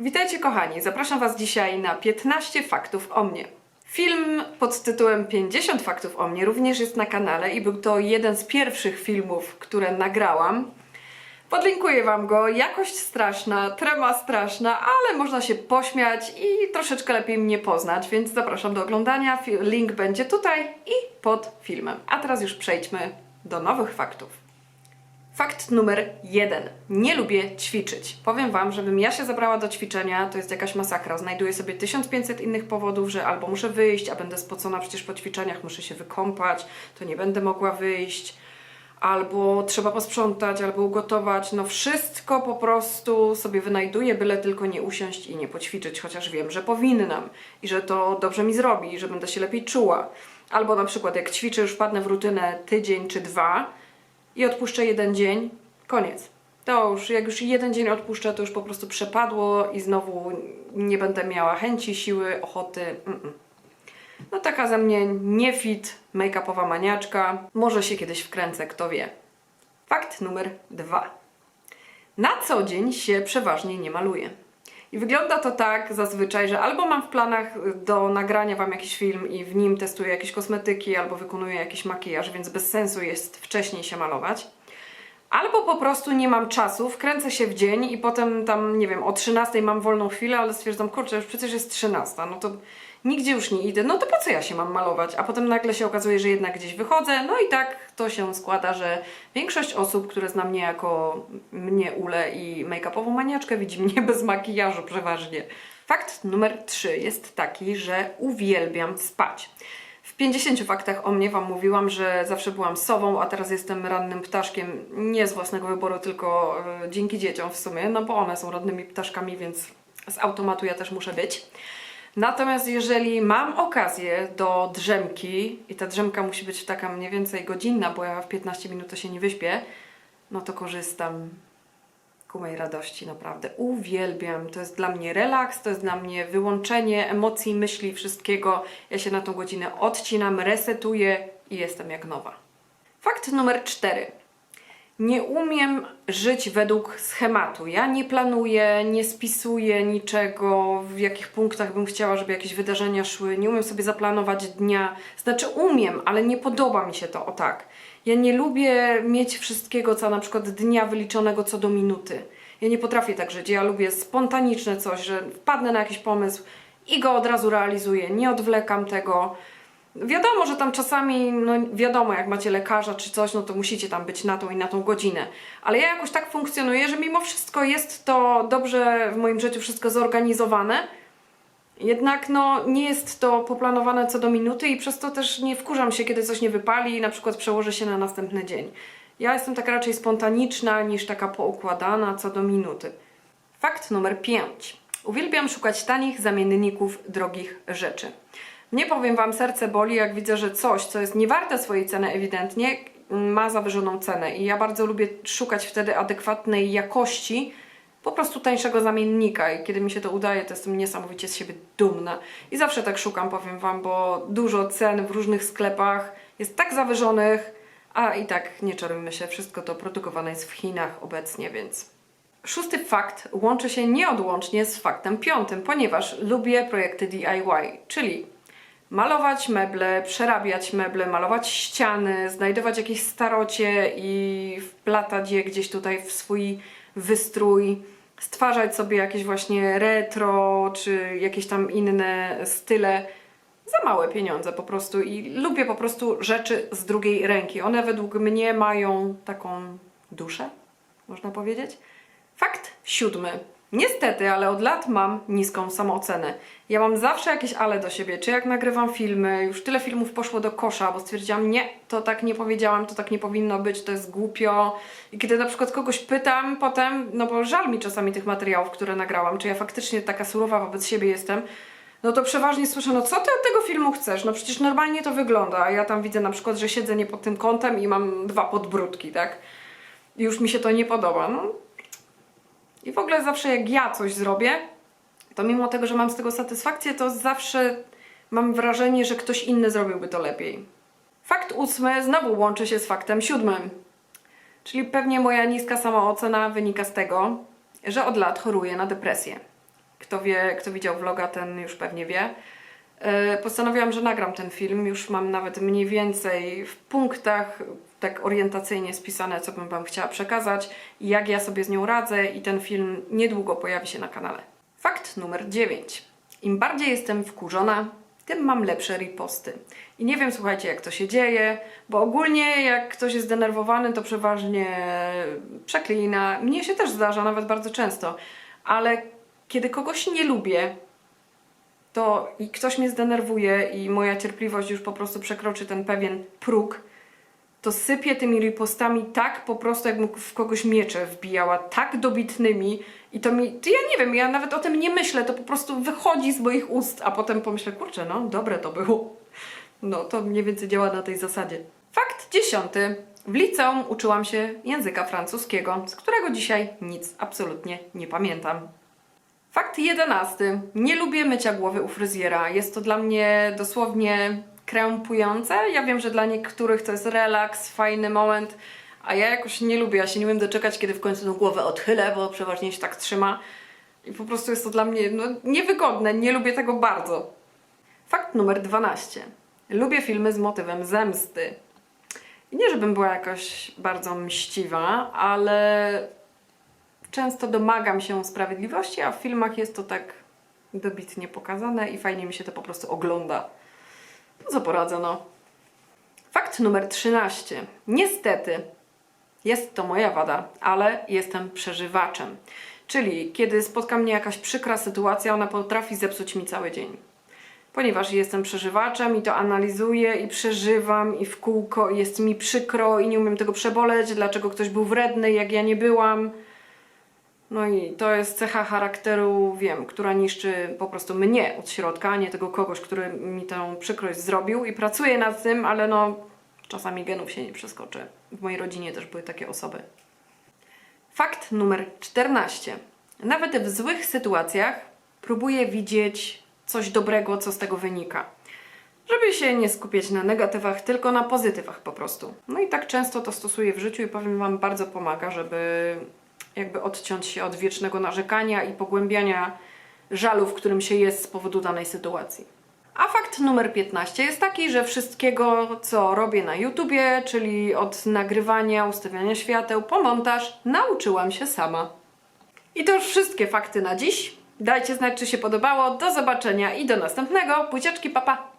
Witajcie kochani, zapraszam Was dzisiaj na 15 faktów o mnie. Film pod tytułem 50 faktów o mnie również jest na kanale i był to jeden z pierwszych filmów, które nagrałam. Podlinkuję Wam go, jakość straszna, trema straszna, ale można się pośmiać i troszeczkę lepiej mnie poznać, więc zapraszam do oglądania. Link będzie tutaj i pod filmem. A teraz już przejdźmy do nowych faktów. Fakt numer jeden. Nie lubię ćwiczyć. Powiem Wam, żebym ja się zabrała do ćwiczenia, to jest jakaś masakra. Znajduję sobie 1500 innych powodów, że albo muszę wyjść, a będę spocona przecież po ćwiczeniach, muszę się wykąpać, to nie będę mogła wyjść. Albo trzeba posprzątać, albo ugotować. No wszystko po prostu sobie wynajduję, byle tylko nie usiąść i nie poćwiczyć, chociaż wiem, że powinnam i że to dobrze mi zrobi, i że będę się lepiej czuła. Albo na przykład jak ćwiczę, już wpadnę w rutynę tydzień czy dwa, i odpuszczę jeden dzień, koniec. To już, jak już jeden dzień odpuszczę, to już po prostu przepadło i znowu nie będę miała chęci, siły, ochoty. Mm-mm. No taka ze mnie nie fit, make-upowa maniaczka. Może się kiedyś wkręcę, kto wie. Fakt numer dwa. Na co dzień się przeważnie nie maluję. I wygląda to tak zazwyczaj, że albo mam w planach do nagrania Wam jakiś film i w nim testuję jakieś kosmetyki, albo wykonuję jakiś makijaż, więc bez sensu jest wcześniej się malować. Albo po prostu nie mam czasu, wkręcę się w dzień i potem tam, nie wiem, o 13 mam wolną chwilę, ale stwierdzam, kurczę, już przecież jest 13, no to nigdzie już nie idę, no to po co ja się mam malować? A potem nagle się okazuje, że jednak gdzieś wychodzę, no i tak to się składa, że większość osób, które zna mnie jako mnie Ule i make-upową maniaczkę, widzi mnie bez makijażu przeważnie. Fakt numer 3 jest taki, że uwielbiam spać. W 50 faktach o mnie Wam mówiłam, że zawsze byłam sową, a teraz jestem rannym ptaszkiem. Nie z własnego wyboru, tylko e, dzięki dzieciom w sumie, no bo one są rannymi ptaszkami, więc z automatu ja też muszę być. Natomiast jeżeli mam okazję do drzemki i ta drzemka musi być taka mniej więcej godzinna, bo ja w 15 minut to się nie wyśpię, no to korzystam ku mojej radości, naprawdę. Uwielbiam. To jest dla mnie relaks, to jest dla mnie wyłączenie emocji, myśli, wszystkiego. Ja się na tą godzinę odcinam, resetuję i jestem jak nowa. Fakt numer cztery. Nie umiem żyć według schematu. Ja nie planuję, nie spisuję niczego, w jakich punktach bym chciała, żeby jakieś wydarzenia szły. Nie umiem sobie zaplanować dnia. Znaczy umiem, ale nie podoba mi się to o tak. Ja nie lubię mieć wszystkiego, co na przykład dnia wyliczonego co do minuty. Ja nie potrafię tak żyć. Ja lubię spontaniczne coś, że wpadnę na jakiś pomysł i go od razu realizuję. Nie odwlekam tego. Wiadomo, że tam czasami, no wiadomo, jak macie lekarza czy coś, no to musicie tam być na tą i na tą godzinę. Ale ja jakoś tak funkcjonuję, że mimo wszystko jest to dobrze w moim życiu wszystko zorganizowane. Jednak no, nie jest to poplanowane co do minuty i przez to też nie wkurzam się, kiedy coś nie wypali i na przykład przełoży się na następny dzień. Ja jestem taka raczej spontaniczna niż taka poukładana co do minuty. Fakt numer 5. Uwielbiam szukać tanich zamienników drogich rzeczy. Nie powiem Wam, serce boli, jak widzę, że coś, co jest niewarte swojej ceny ewidentnie, ma zawyżoną cenę. I ja bardzo lubię szukać wtedy adekwatnej jakości, po prostu tańszego zamiennika. I kiedy mi się to udaje, to jestem niesamowicie z siebie dumna. I zawsze tak szukam, powiem Wam, bo dużo cen w różnych sklepach jest tak zawyżonych, a i tak nie czarujmy się, wszystko to produkowane jest w Chinach obecnie, więc Szósty fakt łączy się nieodłącznie z faktem piątym, ponieważ lubię projekty DIY, czyli malować meble, przerabiać meble, malować ściany, znajdować jakieś starocie i wplatać je gdzieś tutaj w swój wystrój, stwarzać sobie jakieś właśnie retro czy jakieś tam inne style za małe pieniądze po prostu i lubię po prostu rzeczy z drugiej ręki. One według mnie mają taką duszę, można powiedzieć. Fakt siódmy. Niestety, ale od lat mam niską samoocenę. Ja mam zawsze jakieś ale do siebie, czy jak nagrywam filmy, już tyle filmów poszło do kosza, bo stwierdziłam, nie, to tak nie powiedziałam, to tak nie powinno być, to jest głupio. I kiedy na przykład kogoś pytam potem, no bo żal mi czasami tych materiałów, które nagrałam, czy ja faktycznie taka surowa wobec siebie jestem, no to przeważnie słyszę, no co ty od tego filmu chcesz? No przecież normalnie to wygląda, a ja tam widzę na przykład, że siedzę nie pod tym kątem i mam dwa podbródki, tak? I już mi się to nie podoba. No, i w ogóle zawsze jak ja coś zrobię, to mimo tego, że mam z tego satysfakcję, to zawsze mam wrażenie, że ktoś inny zrobiłby to lepiej. Fakt ósmy znowu łączy się z faktem siódmym. Czyli pewnie moja niska samoocena wynika z tego, że od lat choruję na depresję. Kto wie, kto widział vloga, ten już pewnie wie. E, Postanowiłam, że nagram ten film. Już mam nawet mniej więcej w punktach tak orientacyjnie spisane, co bym Wam chciała przekazać jak ja sobie z nią radzę i ten film niedługo pojawi się na kanale. Fakt numer 9. Im bardziej jestem wkurzona, tym mam lepsze riposty. I nie wiem, słuchajcie, jak to się dzieje, bo ogólnie jak ktoś jest zdenerwowany, to przeważnie przeklina. Mnie się też zdarza, nawet bardzo często. Ale kiedy kogoś nie lubię, to i ktoś mnie zdenerwuje i moja cierpliwość już po prostu przekroczy ten pewien próg, to sypię tymi ripostami tak po prostu, jakbym w kogoś miecze wbijała, tak dobitnymi i to mi, to ja nie wiem, ja nawet o tym nie myślę, to po prostu wychodzi z moich ust, a potem pomyślę, kurczę, no dobre to było. No to mniej więcej działa na tej zasadzie. Fakt dziesiąty. W liceum uczyłam się języka francuskiego, z którego dzisiaj nic absolutnie nie pamiętam. Fakt jedenasty. Nie lubię mycia głowy u fryzjera. Jest to dla mnie dosłownie krępujące. Ja wiem, że dla niektórych to jest relaks, fajny moment, a ja jakoś nie lubię. Ja się nie wiem doczekać, kiedy w końcu tą głowę odchylę, bo przeważnie się tak trzyma. I po prostu jest to dla mnie no, niewygodne. Nie lubię tego bardzo. Fakt numer 12. Lubię filmy z motywem zemsty. I nie, żebym była jakoś bardzo mściwa, ale często domagam się sprawiedliwości, a w filmach jest to tak dobitnie pokazane i fajnie mi się to po prostu ogląda. Co poradzę, no. Fakt numer 13. Niestety, jest to moja wada, ale jestem przeżywaczem. Czyli kiedy spotka mnie jakaś przykra sytuacja, ona potrafi zepsuć mi cały dzień. Ponieważ jestem przeżywaczem i to analizuję i przeżywam i w kółko i jest mi przykro i nie umiem tego przeboleć, dlaczego ktoś był wredny, jak ja nie byłam. No i to jest cecha charakteru, wiem, która niszczy po prostu mnie od środka, a nie tego kogoś, który mi tę przykrość zrobił i pracuję nad tym, ale no czasami genów się nie przeskoczy. W mojej rodzinie też były takie osoby. Fakt numer 14. Nawet w złych sytuacjach próbuję widzieć coś dobrego, co z tego wynika. Żeby się nie skupiać na negatywach, tylko na pozytywach po prostu. No i tak często to stosuję w życiu i powiem Wam, bardzo pomaga, żeby jakby odciąć się od wiecznego narzekania i pogłębiania żalu, w którym się jest z powodu danej sytuacji. A fakt numer 15 jest taki, że wszystkiego, co robię na YouTubie, czyli od nagrywania, ustawiania świateł po montaż, nauczyłam się sama. I to już wszystkie fakty na dziś. Dajcie znać, czy się podobało. Do zobaczenia i do następnego. Buziaczki, papa!